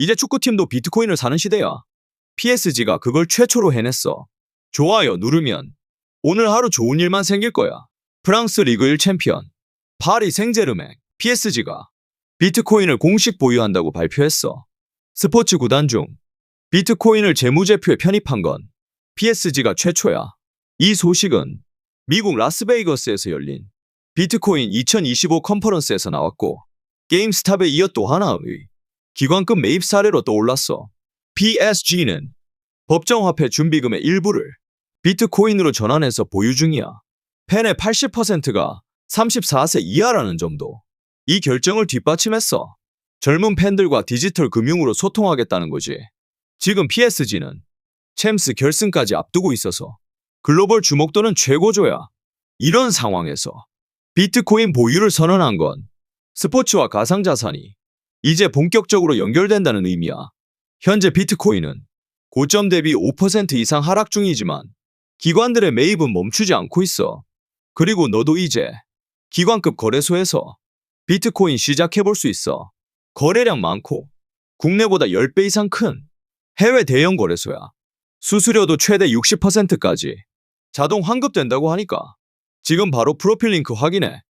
이제 축구팀도 비트코인을 사는 시대야. PSG가 그걸 최초로 해냈어. 좋아요 누르면 오늘 하루 좋은 일만 생길 거야. 프랑스 리그 1 챔피언 파리 생제르맹 PSG가 비트코인을 공식 보유한다고 발표했어. 스포츠 구단 중 비트코인을 재무제표에 편입한 건 PSG가 최초야. 이 소식은 미국 라스베이거스에서 열린 비트코인 2025 컨퍼런스에서 나왔고 게임스탑에 이어 또 하나의 기관급 매입 사례로 떠올랐어. PSG는 법정화폐 준비금의 일부를 비트코인으로 전환해서 보유 중이야. 팬의 80%가 34세 이하라는 점도 이 결정을 뒷받침했어. 젊은 팬들과 디지털 금융으로 소통하겠다는 거지. 지금 PSG는 챔스 결승까지 앞두고 있어서 글로벌 주목도는 최고조야. 이런 상황에서 비트코인 보유를 선언한 건 스포츠와 가상자산이 이제 본격적으로 연결된다는 의미야. 현재 비트코인은 고점 대비 5% 이상 하락 중이지만 기관들의 매입은 멈추지 않고 있어. 그리고 너도 이제 기관급 거래소에서 비트코인 시작해 볼 수 있어. 거래량 많고 국내보다 10배 이상 큰 해외 대형 거래소야. 수수료도 최대 60%까지 자동 환급된다고 하니까 지금 바로 프로필 링크 확인해.